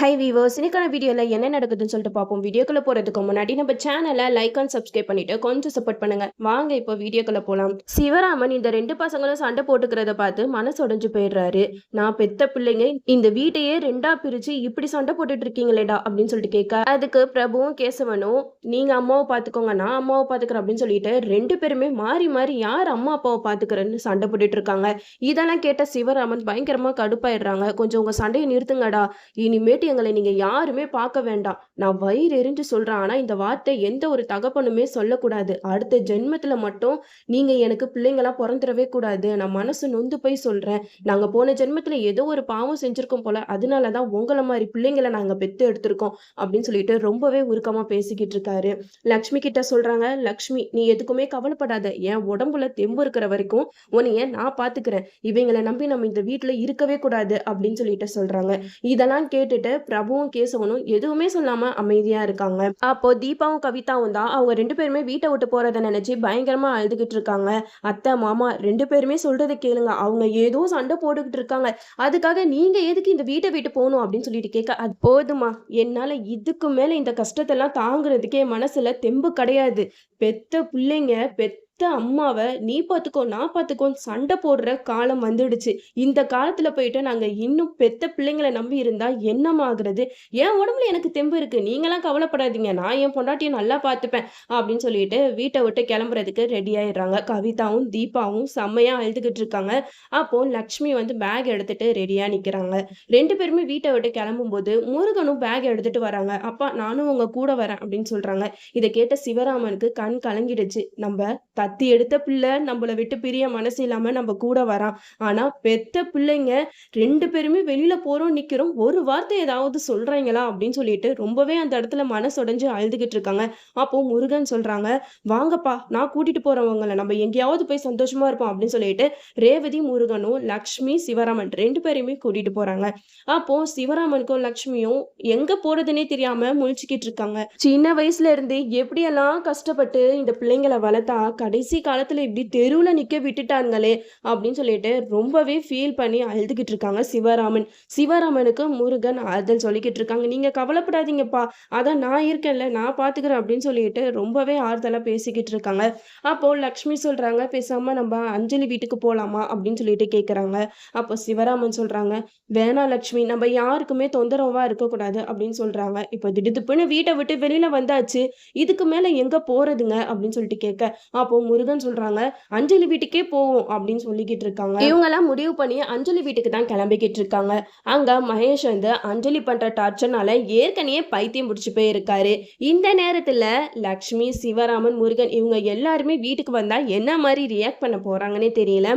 High viewers இன்னைக்கான வீடியோவில் என்ன நடக்குதுன்னு சொல்லிட்டு பார்ப்போம். வீடியோக்குள்ள போகிறதுக்கு முன்னாடி நம்ம சேனலை லைக் அண்ட் சப்ஸ்கிரைப் பண்ணிட்டு கொஞ்சம் சப்போர்ட் பண்ணுங்க. வாங்க இப்போ வீடியோக்குள்ள போகலாம் சிவராமன் இந்த ரெண்டு பசங்களும் சண்டை போட்டுக்கிறத பார்த்து மனசு உடஞ்சு போயிடுறாரு. நான் பெத்த பிள்ளைங்க இந்த வீட்டையே ரெண்டா பிரிச்சு இப்படி சண்டை போட்டுட்டு இருக்கீங்களேடா அப்படின்னு சொல்லிட்டு கேட்க அதுக்கு பிரபுவும் கேசவனும் நீங்க அம்மாவை பார்த்துக்கோங்க நான் அம்மாவை பார்த்துக்கிறேன் அப்படின்னு சொல்லிட்டு ரெண்டு பேருமே மாறி மாறி யார் அம்மா அப்பாவை பார்த்துக்கிறேன்னு சண்டை போட்டுட்டு இருக்காங்க. இதெல்லாம் கேட்ட சிவராமன் பயங்கரமா கடுப்பாயிடுறாங்க. கொஞ்சம் உங்க சண்டையை நிறுத்துங்கடா. இனிமேட்டு எங்களை நீங்க யாருமே பார்க்க வேண்டாம். நான் வயிறு எரிஞ்சு சொல்றேன். ஆனா இந்த வார்த்தை எந்த ஒரு தகப்பனுமே சொல்லக்கூடாது. அடுத்த ஜென்மத்துல மட்டும் நீங்க எனக்கு பிள்ளைங்களா பிறந்துடவே கூடாது. நான் மனசு நொந்து போய் சொல்றேன். நாங்க போன ஜென்மத்துல ஏதோ ஒரு பாவம் செஞ்சிருக்கோம் போல. அதனாலதான் உங்களை மாதிரி பிள்ளைங்களை நாங்க பெத்து எடுத்திருக்கோம் அப்படின்னு சொல்லிட்டு ரொம்பவே உருக்கமா பேசிக்கிட்டு இருக்காரு. லக்ஷ்மி கிட்ட சொல்றாங்க லக்ஷ்மி நீ எதுக்குமே கவலைப்படாத. என் உடம்புல தெம்பு இருக்கிற வரைக்கும் உன்னைய நான் பாத்துக்கிறேன். இவங்களை நம்பி நம்ம இந்த வீட்டுல இருக்கவே கூடாது. அப்படின்னு சொல்லிட்டு சொல்றாங்க. இதெல்லாம் கேட்டுட்டு பிரபுவும் கேசவனும் எதுவுமே சொல்லாம அமைதியா இருக்காங்க. அப்போ தீபாவும் கவிதாவும் தான் அவங்க ரெண்டு பேருமே வீட்டை விட்டு போறத நினைச்சு பயங்கரமா அழுதுகிட்டு இருக்காங்க. அத்தை மாமா ரெண்டு பேருமே சொல்றதை கேளுங்க. அவங்க ஏதோ சண்டை போட்டுக்கிட்டு இருக்காங்க. அதுக்காக நீங்க எதுக்கு இந்த வீட்டை விட்டு போகணும் அப்படின்னு சொல்லிட்டு கேட்க அது போதுமா என்னால இதுக்கு மேல இந்த கஷ்டத்தெல்லாம் தாங்குறதுக்கே மனசுல தெம்பு கிடையாது. பெத்த பிள்ளைங்க பெத்த அம்மாவை நீ பார்த்துக்கோ நான் பார்த்துக்கோ சண்டை போடுற காலம் வந்துடுச்சு. இந்த காலத்தில் போயிட்டு நாங்கள் இன்னும் பெத்த பிள்ளைங்களை நம்பி இருந்தால் என்னமாகிறது என் உடம்புல எனக்கு தெம்பு இருக்குது நீங்களாம் கவலைப்படாதீங்க. நான் என் பொண்டாட்டியை நல்லா பார்த்துப்பேன் அப்படின்னு சொல்லிட்டு வீட்டை விட்டு கிளம்புறதுக்கு ரெடி ஆயிடுறாங்க. கவிதாவும் தீபாவும் செம்மையாக அழுதுகிட்டு இருக்காங்க. அப்போ லக்ஷ்மி வந்து பேக் எடுத்துட்டு ரெடியாக நிற்கிறாங்க ரெண்டு பேருமே வீட்டை விட்டு கிளம்பும்போது முருகனும் பேக் எடுத்துட்டு வராங்க. அப்பா நானும் உங்க கூட வரேன் அப்படின்னு சொல்றாங்க. இதை கேட்ட சிவராமனுக்கு கண் கலங்கிடுச்சு. நம்ம கத்தி எடுத்த பிள்ளை நம்மளை விட்டு பிரிய மனசு இல்லாம நம்ம கூட வரான். ஆனா பெத்த பிள்ளைங்க ரெண்டு பேருமே வெளியில போறோம் நிக்கிறோம். ஒரு வார்த்தை ஏதாவது சொல்றீங்களா அப்படின்னு சொல்லிட்டு ரொம்பவே அந்த இடத்துல மனசுடைஞ்சு அழுதுகிட்டு இருக்காங்க. அப்போ முருகன் சொல்றாங்க வாங்கப்பா நான் கூட்டிட்டு போறவங்கள நம்ம எங்கேயாவது போய் சந்தோஷமா இருப்போம் அப்படின்னு சொல்லிட்டு ரேவதி முருகனும் லக்ஷ்மி சிவராமன் ரெண்டு பேரையுமே கூட்டிட்டு போறாங்க. அப்போ சிவராமனுக்கும் லக்ஷ்மியும் எங்க போறதுன்னே தெரியாம முழிச்சுக்கிட்டு இருக்காங்க. சின்ன வயசுல இருந்து எப்படியெல்லாம் கஷ்டப்பட்டு இந்த பிள்ளைங்களை வளர்த்தா கடைசி காலத்தில் இப்படி தெருவில் நிற்க விட்டுட்டாங்களே அப்படின்னு சொல்லிட்டு ரொம்பவே ஃபீல் பண்ணி அழுதுகிட்டு இருக்காங்க சிவராமன். சிவராமனுக்கு முருகன் ஆறுதல் சொல்லிக்கிட்டு இருக்காங்க. நீங்கள் கவலைப்படாதீங்கப்பா. அதான் நான் இருக்கேன்ல நான் பார்த்துக்கிறேன் அப்படின்னு சொல்லிட்டு ரொம்பவே ஆறுதலாக பேசிக்கிட்டு இருக்காங்க. அப்போ லக்ஷ்மி சொல்கிறாங்க பேசாமல் நம்ம அஞ்சலி வீட்டுக்கு போகலாமா அப்படின்னு சொல்லிட்டு கேட்குறாங்க அப்போ சிவராமன் சொல்கிறாங்க வேணா லக்ஷ்மி நம்ம யாருக்குமே தொந்தரவாக இருக்கக்கூடாது அப்படின்னு சொல்கிறாங்க இப்போ திடுதுப்புன்னு வீட்டை விட்டு வெளியில் வந்தாச்சு. இதுக்கு மேலே எங்கே போகிறதுங்க அப்படின்னு சொல்லிட்டு கேட்க அப்போ முருகன் சொல்றாங்க அஞ்சலி வீட்டுக்கே போவோம் அப்படின்னு சொல்லிக்கிட்டு இருக்காங்க. இவங்க எல்லாம் முடிவு பண்ணி அஞ்சலி வீட்டுக்கு தான் கிளம்பிக்கிட்டு இருக்காங்க. அங்க மகேஷ் வந்து அஞ்சலி பண்ற டார்ச்சர்னால ஏற்கனவே பைத்தியம் முடிச்சு போயிருக்காரு. இந்த நேரத்துல லக்ஷ்மி சிவராமன் முருகன் இவங்க எல்லாருமே வீட்டுக்கு வந்தா என்ன மாதிரி ரியாக்ட் பண்ண போறாங்கன்னே தெரியல.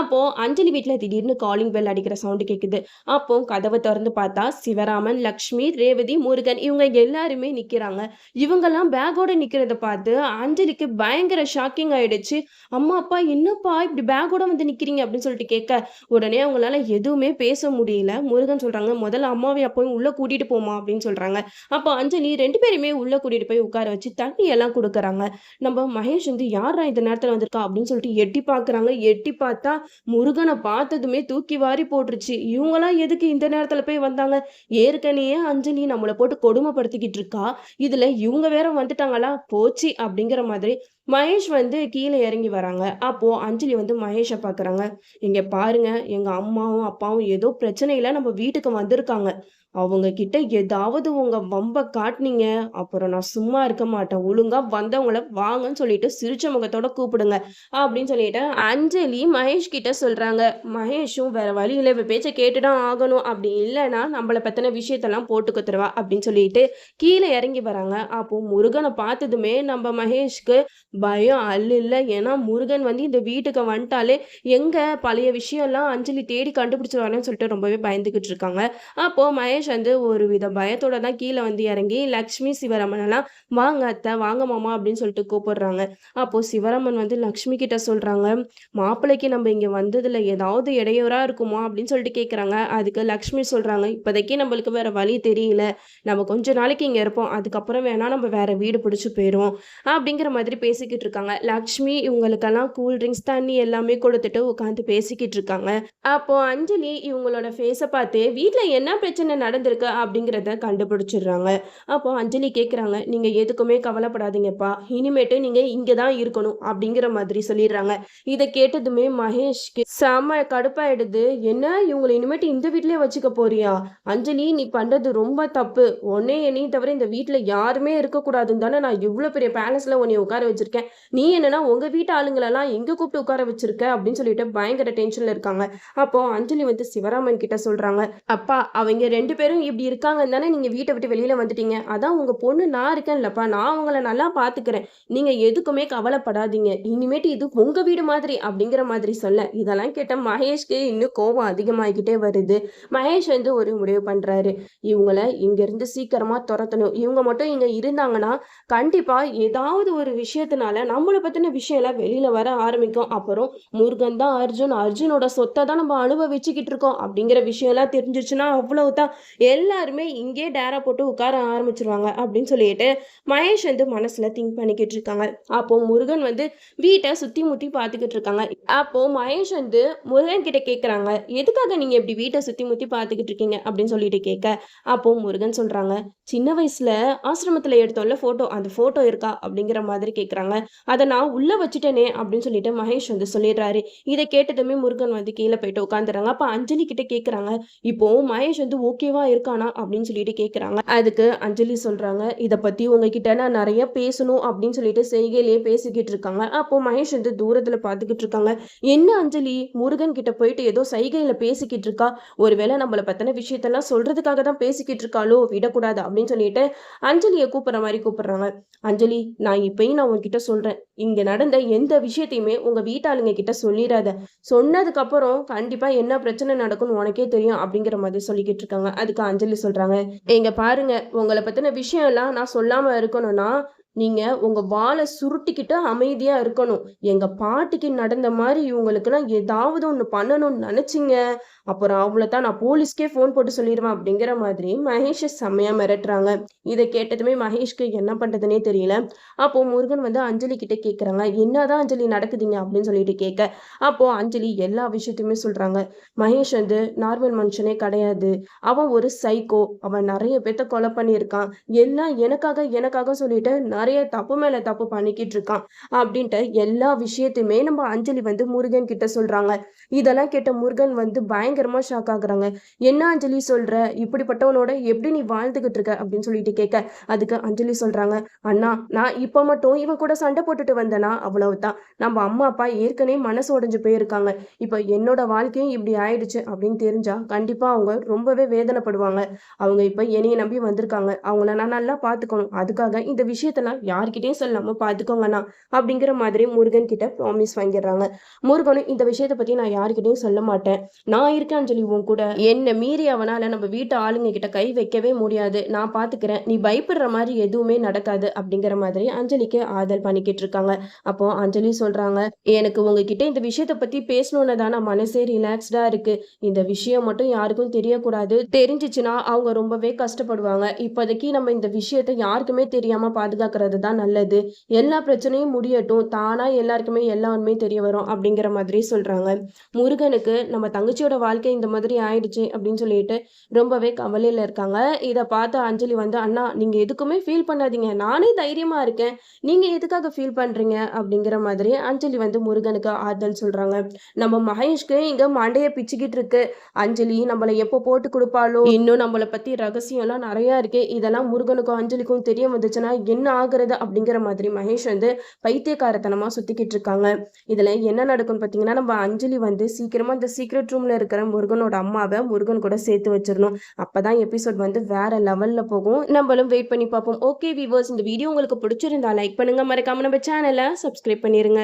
அப்போ அஞ்சலி வீட்டுல திடீர்னு காலிங் பெல் அடிக்கிற சவுண்டு கேக்குது. அப்போ கதவை திறந்து பார்த்தா சிவராமன் லக்ஷ்மி ரேவதி முருகன் இவங்க எல்லாருமே நிக்கிறாங்க. இவங்கெல்லாம் பேக்கோட நிக்கிறத பார்த்து அஞ்சலிக்கு பயங்கர ஷாக்கிங் ஆயிடுச்சு. அம்மா அப்பா என்னப்பா இப்படி பேக்கோட வந்து நிக்கிறீங்க அப்படின்னு சொல்லிட்டு கேட்க உடனே அவங்களால எதுவுமே பேச முடியல. முருகன் சொல்றாங்க முதல்ல அம்மாவை அப்பவும் உள்ள கூட்டிட்டு போமா அப்படின்னு சொல்றாங்க. அப்போ அஞ்சலி ரெண்டு பேருமே உள்ள கூட்டிட்டு போய் உட்கார வச்சு தண்ணி எல்லாம் கொடுக்குறாங்க. நம்ம மகேஷ் வந்து யாரா இந்த நேரத்துல வந்திருக்கா? அப்படின்னு சொல்லிட்டு எட்டி பாக்குறாங்க. எட்டி பார்த்தா முருகனை பார்த்ததுமே தூக்கி வாரி போட்டுருச்சு. இவங்களாம் எதுக்கு இந்த நேரத்துல போய் வந்தாங்க? ஏற்கனவே அஞ்சலி நம்மளை போட்டு கொடுமைப்படுத்திக்கிட்டு இருக்கா. இதுல இவங்க வேற வந்துட்டாங்களா? போச்சு அப்படிங்கிற மாதிரி மகேஷ் வந்து கீழே இறங்கி வராங்க. அப்போ அஞ்சலி வந்து மகேஷை பார்க்குறாங்க இங்க பாருங்க எங்க அம்மாவும் அப்பாவும் ஏதோ பிரச்சனையில் நம்ம வீட்டுக்கு வந்திருக்காங்க. அவங்க கிட்ட ஏதாவது உங்க வம்ப காட்டினீங்க அப்புறம் நான் சும்மா இருக்க மாட்டேன். ஒழுங்கா வந்தவங்கள வாங்கன்னு சொல்லிட்டு சிரிச்ச முகத்தோட கூப்பிடுங்க அப்படின்னு சொல்லிட்டு அஞ்சலி மகேஷ் கிட்ட சொல்றாங்க. மகேஷும் வேற வழியில பேச்சை பேச்ச கேட்டுதான் ஆகணும். அப்படி இல்லைன்னா நம்மளை பத்தின விஷயத்தெல்லாம் போட்டு குத்துருவா அப்படின்னு சொல்லிட்டு கீழே இறங்கி வராங்க. அப்போ முருகனை பார்த்ததுமே நம்ம மகேஷ்க்கு பயம் அல்ல இல்லை. ஏன்னா முருகன் வந்து இந்த வீட்டுக்கு வந்துட்டாலே எங்க பழைய விஷயம்லாம் அஞ்சலி தேடி கண்டுபிடிச்சிருவானு சொல்லிட்டு ரொம்பவே பயந்துகிட்டு இருக்காங்க. அப்போ மகேஷ் வந்து ஒரு வித பயத்தோட தான் கீழே வந்து இறங்கி லக்ஷ்மி சிவராமனெல்லாம் வாங்க அத்தை வாங்க மாமா அப்படின்னு சொல்லிட்டு கூப்பிடுறாங்க. அப்போ சிவராமன் வந்து லக்ஷ்மி கிட்ட சொல்றாங்க மாப்பிள்ளைக்கு நம்ம இங்க வந்ததுல ஏதாவது இடையூறா இருக்குமா? அப்படின்னு சொல்லிட்டு கேட்குறாங்க அதுக்கு லக்ஷ்மி சொல்றாங்க இப்போதைக்கு நம்மளுக்கு வேற வழி தெரியல நம்ம கொஞ்ச நாளைக்கு இங்க இருப்போம் அதுக்கப்புறம் வேணா நம்ம வேற வீடு பிடிச்சி போயிடுவோம் அப்படிங்கிற மாதிரி பேசிக்கிட்டு இருக்காங்க. லக்ஷ்மி இவங்களுக்கெல்லாம் கூல் ட்ரிங்க்ஸ் தண்ணி எல்லாமே கொடுத்துட்டு உட்காந்து பேசிக்கிட்டு இருக்காங்க. அப்போ அஞ்சலி இவங்களோட ஃபேஸை பார்த்து வீட்டில் என்ன பிரச்சனை நடந்திருக்கு அப்படிங்கிறத கண்டுபிடிச்சிடுறாங்க. அப்போ அஞ்சலி கேட்குறாங்க நீங்கள் எதுக்குமே கவலைப்படாதீங்கப்பா. இனிமேட்டு நீங்கள் இங்கே தான் இருக்கணும் அப்படிங்கிற மாதிரி சொல்லிடுறாங்க. இதை கேட்டதுமே மகேஷ்க்கு செம கடுப்பாயிடுது. என்ன? இவங்களை இனிமேட்டு இந்த வீட்லயே வச்சுக்க போறியா? அஞ்சலி நீ பண்றது ரொம்ப தப்பு. உன்னே என்னையும் தவிர இந்த வீட்டில் யாருமே இருக்கக்கூடாதுன்னு தானே நான் இவ்வளோ பெரிய பேலஸில் உன்னை உட்கார வச்சிருக்கேன். நீ என்னன்னா உங்க வீட்டு ஆளுங்களெல்லாம் எங்க கூப்பிட்டு உட்கார வச்சிருக்க? அப்படின்னு சொல்லிட்டு பயங்கர டென்ஷனில் இருக்காங்க. அப்போ அஞ்சலி வந்து சிவராமன் கிட்ட சொல்றாங்க அப்பா அவங்க ரெண்டு பேரும் இப்படி இருக்காங்கன்னு தானே நீங்க வீட்டை விட்டு வெளியில வந்துட்டீங்க. அதான் உங்க பொண்ணு நான் இருக்கேன்லப்பா. நான் அவங்கள நல்லா பாத்துக்கிறேன். நீங்க எதுக்குமே கவலைப்படாதீங்க. இனிமேட்டு இது உங்க வீடு மாதிரி அப்படிங்கிற மாதிரி சொல்ல. இதெல்லாம் கேட்ட மகேஷ்க்கு இன்னும் கோபம் அதிகமாகிக்கிட்டே வருது. மகேஷ் வந்து ஒரு முடிவு பண்றாரு. இவங்கள இங்க இருந்து சீக்கிரமா துரத்தணும். இவங்க மட்டும் இங்க இருந்தாங்கன்னா கண்டிப்பா ஏதாவது ஒரு விஷயத்தினால நம்மளை பத்தின விஷயம் எல்லாம் வெளியில வர ஆரம்பிக்கும். அப்புறம் முருகன் தான் அர்ஜுன். அர்ஜுனோட சொத்தை தான் நம்ம அனுபவிச்சுக்கிட்டு இருக்கோம். அப்படிங்கிற விஷயம் எல்லாம் தெரிஞ்சிச்சுன்னா அவ்வளவுதான். எல்லாருமே இங்கே டேரா போட்டு உட்கார ஆரம்பிச்சிருவாங்க அப்படின்னு சொல்லிட்டு மகேஷ் வந்து மனசுல திங்க் பண்ணிக்கிட்டு இருக்காங்க. அப்போ முருகன் வந்து வீட்டை சுத்தி முத்தி பார்த்துக்கிட்டு இருக்காங்க. அப்போ மகேஷ் வந்து முருகன் கிட்ட கேக்குறாங்க எதுக்காக நீங்க இப்படி வீட்டை சுத்தி முத்தி பார்த்துக்கிட்டு இருக்கீங்க? அப்படின்னு சொல்லிட்டு கேட்க அப்போ முருகன் சொல்றாங்க சின்ன வயசுல ஆசிரமத்துல எடுத்தோம்ல போட்டோ அந்த போட்டோ இருக்கா? அப்படிங்கிற மாதிரி கேக்குறாங்க. அதை நான் உள்ள வச்சுட்டேனே அப்படின்னு சொல்லிட்டு மகேஷ் வந்து சொல்லிடுறாரு. இதை கேட்டதுமே முருகன் வந்து கீழே போயிட்டு உட்காந்துறாங்க. அப்ப அஞ்சலி கிட்ட கேக்குறாங்க இப்போ மகேஷ் வந்து ஓகேவா இருக்கானா அப்படின்னு சொல்லிட்டு கேட்குறாங்க அதுக்கு அஞ்சலி சொல்றாங்க இதை பத்தி உங்ககிட்ட நான் நிறைய பேசணும் அப்படின்னு சொல்லிட்டு செய்கையிலேயே பேசிக்கிட்டு இருக்காங்க. அப்போ மகேஷ் வந்து தூரத்துல பாத்துக்கிட்டு இருக்காங்க. என்ன அஞ்சலி? முருகன் கிட்ட போயிட்டு ஏதோ சைகையில பேசிக்கிட்டு இருக்கா? ஒருவேளை நம்மள பத்தின விஷயத்தெல்லாம் சொல்றதுக்காக தான் பேசிக்கிட்டு இருக்காளோ? விடக்கூடாது அப்படின்னு சொல்லிட்டு அஞ்சலியை கூப்பிடுற மாதிரி கூப்பிடுறாங்க. அஞ்சலி நான் இப்பயும் நான் உங்ககிட்ட சொல்றேன். இங்க நடந்த எந்த விஷயத்தையுமே உங்க வீட்டாளுங்க கிட்ட சொல்லிடாத. சொன்னதுக்கு அப்புறம் கண்டிப்பா என்ன பிரச்சனை நடக்கும்னு உனக்கே தெரியும் அப்படிங்கிற மாதிரி சொல்லிக்கிட்டு இருக்காங்க. அதுக்கு அஞ்சலி சொல்றாங்க. எங்க பாருங்க உங்களை பத்தின விஷயம் எல்லாம் நான் சொல்லாம இருக்கணும்னா நீங்க உங்க வாழை சுருட்டிக்கிட்டு அமைதியா இருக்கணும். எங்க பாட்டிக்கு நடந்த மாதிரி இவங்களுக்கெல்லாம் ஏதாவது ஒண்ணு பண்ணணும்னு நினைச்சீங்க. அப்புறம் அவ்வளவுதான் நான் போலீஸ்க்கே ஃபோன் போட்டு சொல்லிடுவேன் அப்படிங்கிற மாதிரி மகேஷை செம்மையா மிரட்டுறாங்க. இதை கேட்டதுமே மகேஷ்க்கு என்ன பண்றதுனே தெரியல. அப்போ முருகன் வந்து அஞ்சலி கிட்ட கேட்குறாங்க என்னதான் அஞ்சலி நடக்குதுங்க? அப்படின்னு சொல்லிட்டு கேட்க. அப்போ அஞ்சலி எல்லா விஷயத்தையுமே சொல்றாங்க. மகேஷ் வந்து நார்மல் மனுஷனே கிடையாது. அவன் ஒரு சைக்கோ அவன் நிறைய பேத்த கொலை பண்ணியிருக்கான். எல்லாம் எனக்காக எனக்காக சொல்லிட்டு நிறைய தப்பு மேல தப்பு பண்ணிக்கிட்டு இருக்கான். அப்படின்ட்டு எல்லா விஷயத்தையுமே நம்ம அஞ்சலி வந்து முருகன் கிட்ட சொல்றாங்க. இதெல்லாம் கேட்ட முருகன் வந்து பயங்கரமா ஷாக் ஆகுறாங்க. என்ன அஞ்சலி சொல்ற? இப்படிப்பட்டவனோட எப்படி நீ வாழ்ந்துகிட்டு இருக்க? அப்படின்னு சொல்லிட்டு கேட்க அதுக்கு அஞ்சலி சொல்றாங்க அண்ணா நான் இப்ப மட்டும் இவன் கூட சண்டை போட்டுட்டு வந்தேனா? அவ்வளவுதான். நம்ம அம்மா அப்பா ஏற்கனவே மனசு உடைஞ்சு போயிருக்காங்க. இப்போ என்னோட வாழ்க்கையும் இப்படி ஆயிடுச்சு அப்படின்னு தெரிஞ்சா கண்டிப்பா அவங்க ரொம்பவே வேதனைப்படுவாங்க. அவங்க இப்ப என்னைய நம்பி வந்திருக்காங்க. அவங்கள நான் நல்லா பாத்துக்கணும். அதுக்காக இந்த விஷயத்தெல்லாம் யார்கிட்டயும் சொல்லாம பாத்துக்கோங்கண்ணா அப்படிங்கிற மாதிரி முருகன் கிட்ட ப்ராமிஸ் வாங்கிடுறாங்க. முருகனும் இந்த விஷயத்தை பத்தி நான் யார்கிட்டயும் சொல்ல மாட்டேன். நான் இருக்கேன்னு சொல்லி உன் கூட. என்ன மீறி அவனால நம்ம வீட்டு ஆளுங்க கிட்ட கை வைக்கவே முடியாது. நான் பாத்துக்கிறேன். நீ பயப்படுற மாதிரி எதுவுமே நடக்காது அப்படிங்கிற மாதிரி அஞ்சலிக்கு ஆதல் பண்ணிக்கிட்டு இருக்காங்க. அப்போ அஞ்சலி சொல்றாங்க எனக்கு உங்ககிட்ட இந்த விஷயத்த பத்தி பேசணும்னு தான் நான் மனசே ரிலாக்ஸ்டா இருக்கு. இந்த விஷயம் மட்டும் யாருக்கும் தெரியக்கூடாது. தெரிஞ்சிச்சுன்னா அவங்க ரொம்பவே கஷ்டப்படுவாங்க. இப்போதைக்கு நம்ம இந்த விஷயத்த யாருக்குமே தெரியாம பாதுகாக்கிறது தான் நல்லது. எல்லா பிரச்சனையும் முடியட்டும். தானா எல்லாருக்குமே எல்லா தெரிய வரும் அப்படிங்கிற மாதிரி சொல்றாங்க. முருகனுக்கு நம்ம தங்கச்சியோட வாழ்க்கை இந்த மாதிரி ஆயிடுச்சு அப்படின்னு சொல்லிட்டு ரொம்பவே கவலையில இருக்காங்க. இதை பார்த்து அஞ்சலி வந்து அண்ணா நீங்க எதுக்குமே ஃபீல் பண்ணாதீங்க. நானே தைரியமா இருக்கேன். நீங்க எதுக்காக ஃபீல் பண்றீங்க? அப்படிங்கிற மாதிரி அஞ்சலி வந்து முருகனுக்கு ஆறுதல் சொல்றாங்க. நம்ம மகேஷ்க்கு இங்க மண்டைய பிச்சுக்கிட்டு இருக்கு. அஞ்சலி நம்மளை எப்போ போட்டு கொடுப்பாளோ? இன்னும் நம்மளை பத்தி ரகசியம்லாம் நிறைய இருக்கு. இதெல்லாம் முருகனுக்கும் அஞ்சலிக்கும் தெரிய வந்துச்சுன்னா என்ன ஆகுறது? அப்படிங்கிற மாதிரி மகேஷ் வந்து பைத்தியக்காரத்தனமா சுத்திக்கிட்டு இருக்காங்க. இதுல என்ன நடக்கும்னு பாத்தீங்கன்னா நம்ம அஞ்சலி வந்து சீக்கிரமா இந்த சீக்ரெட் ரூம்ல இருக்கிற முருகனோட அம்மாவை முருகன் கூட சேர்த்து வச்சிடணும். அப்பதான் எபிசோட் வந்து வேற லெவல்ல போகும். நம்மளும் வெயிட் பண்ணி பார்ப்போம். ஓகே விவர்ஸ் இந்த வீடியோ உங்களுக்கு பிடிச்சிருந்தா லைக் பண்ணுங்க. மறக்காம நம்ம சேனலை சப்ஸ்கிரைப் பண்ணிருங்க.